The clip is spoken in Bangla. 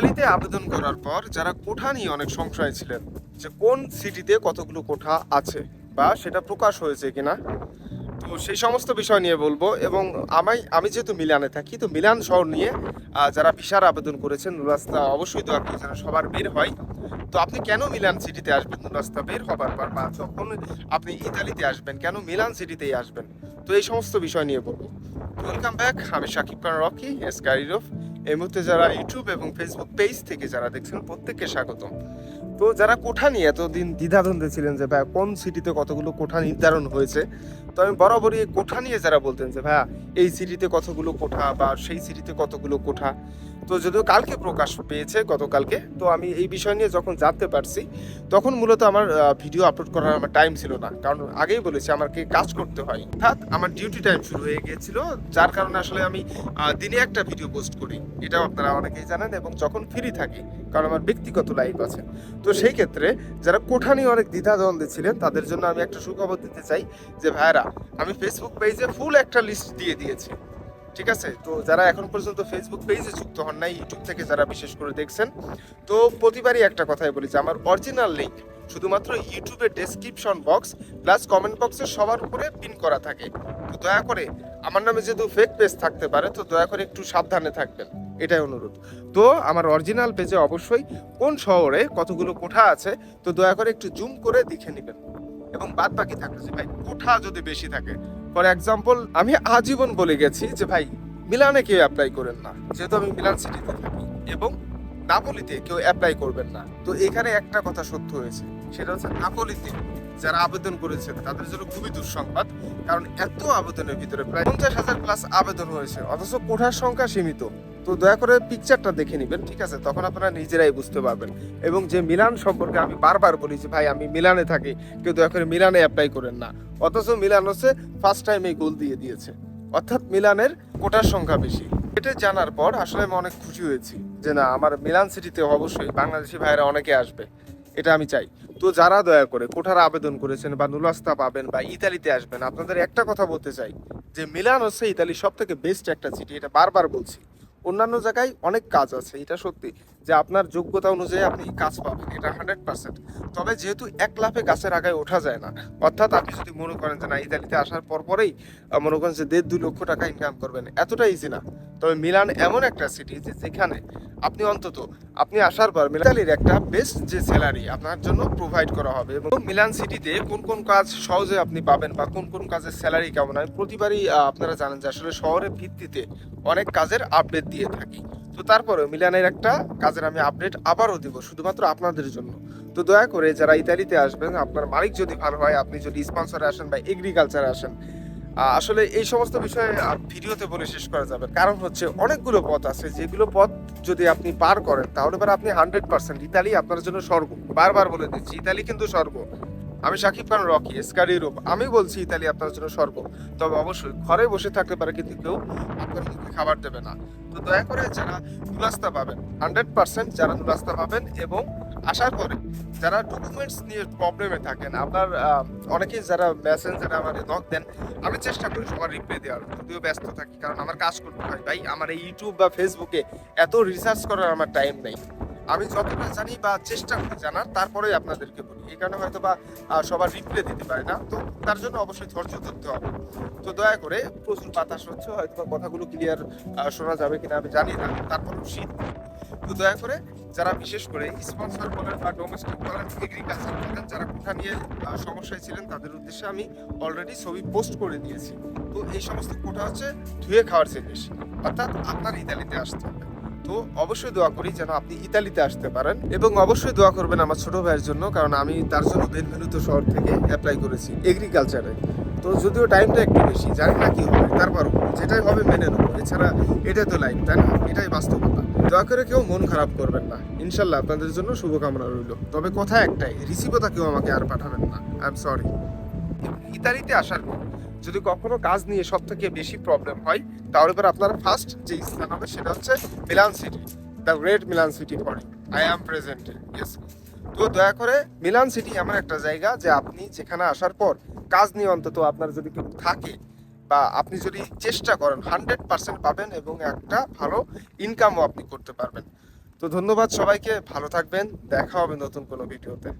ইতালিতে আবেদন করার পর যারা কোঠা নিয়ে অনেক সংশয় ছিলেন যে কোন সিটিতে কতগুলো কোঠা আছে বা সেটা প্রকাশ হয়েছে কিনা, তো সেই সমস্ত বিষয় নিয়ে বলব এবং আমি আমি যেহেতু মিলানে থাকি, তো মিলান শহর নিয়ে যারা ভিসার আবেদন করেছেন রাস্তা অবশ্যই দোয়া করি যেন সবার বের হয়। তো আপনি কেন মিলান সিটিতে আসবেন রাস্তা বের হবার পর বা যখন আপনি ইতালিতে আসবেন, কেন মিলান সিটিতেই আসবেন? তো এই সমস্ত বিষয় নিয়ে বলব। ওয়েলকাম ব্যাক আমি শাকিব খান রকি, এস এসকারিরফ এই মুহূর্তে যারা ইউটিউব এবং ফেসবুক পেজ থেকে যারা দেখছেন, প্রত্যেককে স্বাগতম। তো যারা কোঠা নিয়ে এতদিন দ্বিধাদ্বন্দ্বে ছিলেন যে ভাই কোন সিটিতে কতগুলো কোঠা নির্ধারণ হয়েছে? তো আমি বরাবরই কোঠা নিয়ে যারা বলতেন যে, ভাইয়া, এই সিটিতে কতগুলো কোঠা বা সেই সিটিতে কতগুলো কোঠা? তো যদিও কালকে প্রকাশ পেয়েছে গতকালকে, তো আমি এই বিষয় নিয়ে যখন জানতে পারছি, তখন মূলত আমার ভিডিও আপলোড করার আমার টাইম ছিল না। কারণ আগেই বলেছি, আমাকে কাজ করতে হয়। অর্থাৎ আমার ডিউটি টাইম শুরু হয়ে গিয়েছিল, যার কারণে আসলে আমি দিনে একটা ভিডিও পোস্ট করি। এটাও আপনারা অনেকেই জানেন এবং যখন ফ্রি থাকি, কারণ আমার ব্যক্তিগত লাইফ আছে। তো সেই ক্ষেত্রে যারা কোঠা নিয়ে অনেক দ্বিধাদ্বন্দ্বে ছিলেন, তাদের জন্য আমি একটা সুখবর দিতে চাই যে ভাইরা আমি ফেসবুক পেজে ফুল একটা লিস্ট দিয়ে দিয়েছি। ঠিক আছে? তো যারা এখন পর্যন্ত ফেসবুক পেজে যুক্ত হন নাই ইউটিউব থেকে যারা বিশেষ করে দেখছেন, তো প্রতিবারই একটা কথাই বলি যে, আমার অরিজিনাল লিঙ্ক শুধুমাত্র ইউটিউবের ডেসক্রিপশন বক্স প্লাস কমেন্ট বক্সে সবার উপরে পিন করা থাকে। তো দয়া করে, আমার নামে যেহেতু ফেক পেজ থাকতে পারে, তো দয়া করে একটু সাবধানে থাকবেন। এটাই অনুরোধ। তো আমার অরিজিনাল পেজে অবশ্যই কোন শহরে কতগুলো কোঠা আছে, তো দয়া করে একটু জুম করে দেখে নেবেন। এবং বাদ বাকি থাকলে যে, ভাই, কোঠা যদি বেশি থাকে। ফর এক্সাম্পল আমি আজীবন বলে গেছি যে, ভাই, মিলানে কেউ অ্যাপ্লাই করেন না। যেহেতু আমি মিলান সিটিতে থাকি এবং নাপোলিতে কেউ অ্যাপ্লাই করবেন না। তো এখানে একটা কথা সত্য হয়েছে, সেটা হচ্ছে নাপোলিতে যারা আবেদন করেছেন তাদের জন্য খুবই দুঃসংবাদ। কারণ এত আবেদনের ভিতরে প্রায় পঞ্চাশ হাজার প্লাস আবেদন হয়েছে, অথচ কোঠার সংখ্যা সীমিত। তো দয়া করে পিকচারটা দেখে নেবেন, ঠিক আছে? তখন আপনারা নিজেরাই বুঝতে পারবেন। এবং যে মিলান সম্পর্কে আমি বারবার বলি যে, ভাই, আমি মিলানে থাকি, কেউ দয়া করে মিলানে অ্যাপ্লাই করেন না। অথচ মিলান হচ্ছে ফার্স্ট টাইম এই গোল দিয়ে দিয়েছে। অর্থাৎ মিলানের কোটার সংখ্যা বেশি। এটা জানার পর আসলে আমি অনেক খুশি হয়েছি যে, না, আমার মিলান সিটিতে অবশ্যই বাংলাদেশি ভাইরা অনেকে আসবে। এটা আমি চাই। তো যারা দয়া করে কোঠার আবেদন করেছেন বা নুলাস্তা পাবেন বা ইতালিতে আসবেন, আপনাদের একটা কথা বলতে চাই যে, মিলান হচ্ছে ইতালির সব থেকে বেস্ট একটা সিটি এটা বারবার বলছি। অন্যান্য জায়গায় অনেক কাজ আছে, এটা সত্যি, যে আপনার যোগ্যতা অনুযায়ী আপনি কাজ পাবেন, এটা হান্ড্রেড পার্সেন্ট। তবে যেহেতু এক লাফে গাছের আগায় ওঠা যায় না, অর্থাৎ আপনি যদি মনে করেন যে না ইতালিতে আসার পর পরেই মনে করেন যে দেড় দুই লক্ষ টাকা ইনকাম করবেন, এতটা ইজি না। তবে মিলান এমন একটা সিটি যে যেখানে আপনি অন্তত, আপনি আসার পর মিলালির একটা বেস্ট যে স্যালারি আপনার জন্য প্রোভাইড করা হবে এবং মিলান সিটিতে কোন কোন কাজ সহজে আপনি পাবেন বা কোন কোন কাজের স্যালারি কেমন হয় প্রতিবারই আপনারা জানেন যে আসলে শহরের ভিত্তিতে অনেক কাজের আপডেট দিয়ে থাকি। তো তারপরে মিলানের একটা কাজের আমি আপডেট আবারও দিব, শুধুমাত্র আপনাদের জন্য। তো দয়া করে যারা ইতালিতে আসবেন, আপনার মালিক যদি ভালো হয়, আপনি যদি স্পন্সরে আসেন বা এগ্রিকালচারে আসেন আসলে এই সমস্ত বিষয়ে ভিডিওতে বলে শেষ করা যাবে। কারণ হচ্ছে অনেকগুলো পথ আছে। যেগুলো পথ যদি আপনি পার করেন, তাহলে এবার আপনি হান্ড্রেড পার্সেন্ট ইতালি আপনার জন্য স্বর্গ। বারবার বলে দিচ্ছি, ইতালি কিন্তু স্বর্গ। আমি সাকিব খান, রকি স্কারি রূপ। আমি বলছি ইতালি আপনার জন্য স্বর্গ। তবে অবশ্যই ঘরে বসে থাকতে পারে, কিন্তু কেউ আপনার খাবার দেবে না। তো দয়া করে যারা নুরাস্তা পাবেন, হান্ড্রেড পার্সেন্ট যারা নুরাস্তা পাবেন এবং আসার পরে যারা ডকুমেন্টস নিয়ে প্রবলেমে থাকেন, আপনার অনেকেই যারা মেসেঞ্জারে আমার নক দেন, আমি চেষ্টা করি সবার রিপ্লাই দেওয়ার। যদিও ব্যস্ত থাকি, কারণ আমার কাজ করতে হয়। ভাই, আমার এই ইউটিউব বা ফেসবুকে এত রিসার্চ করার আমার টাইম নেই। আমি যতটা জানি বা চেষ্টা করি জানার, তারপরেই আপনাদেরকে বলি। এই কারণে হয়তো বা সবার রিপ্লাই দিতে পারে না। তো তার জন্য অবশ্যই ধৈর্য ধরতে হবে। তো দয়া করে প্রচুর বাতাস হচ্ছে হয়তো কথাগুলো ক্লিয়ার শোনা যাবে কিনা আমি জানি না। তারপরেও শীত তো দয়া করে যারা বিশেষ করে স্পন্সর বলেন বা ডোমেস্টিক বলেন এগ্রিকালচার বলেন, যারা কোথা নিয়ে সমস্যায় ছিলেন, তাদের উদ্দেশ্যে আমি অলরেডি ছবি পোস্ট করে দিয়েছি। তো এই সমস্ত কোটা হচ্ছে ধুয়ে খাওয়ার জিনিস অর্থাৎ আপনার ইতালিতে আসতে হবে। তো অবশ্যই দোয়া করি যেন আপনি ইতালিতে আসতে পারেন এবং অবশ্যই দোয়া করবেন আমার ছোট ভাইয়ের জন্য, কারণ আমি তার জন্য বেনভেনুতো শহর থেকে অ্যাপ্লাই করেছি এগ্রিকালচারে তো যদিও টাইমটা একটু বেশি, জানি না কি হবে, তারপরও যেটাই হবে মেনে নেব। এছাড়া এটাই তো লাইফ তাই না? এটাই বাস্তবতা। দয়া করে কেউ মন খারাপ করবেন না। ইনশাল্লাহ আপনাদের জন্য শুভকামনা রইল। তবে কথা একটাই রিসিভতা কেউ আমাকে আর পাঠাবেন না। আই এম সরি ইতালিতে আসার পর যদি কখনো কাজ নিয়ে সব থেকে বেশি প্রবলেম হয়, তাহলে এবার আপনার ফার্স্ট যে স্থান হবে সেটা হচ্ছে Milan city the great Milan city for I am present yes তো দয়া করে মিলান সিটি এমন একটা জায়গা যে আপনি যেখানে আসার পর কাজ নিয়ে অন্তত আপনার যদি কেউ থাকে বা আপনি যদি চেষ্টা করেন হান্ড্রেড পার্সেন্ট পাবেন এবং একটা ভালো ইনকামও আপনি করতে পারবেন। তো ধন্যবাদ সবাইকে, ভালো থাকবেন, দেখা হবে নতুন কোনো ভিডিওতে।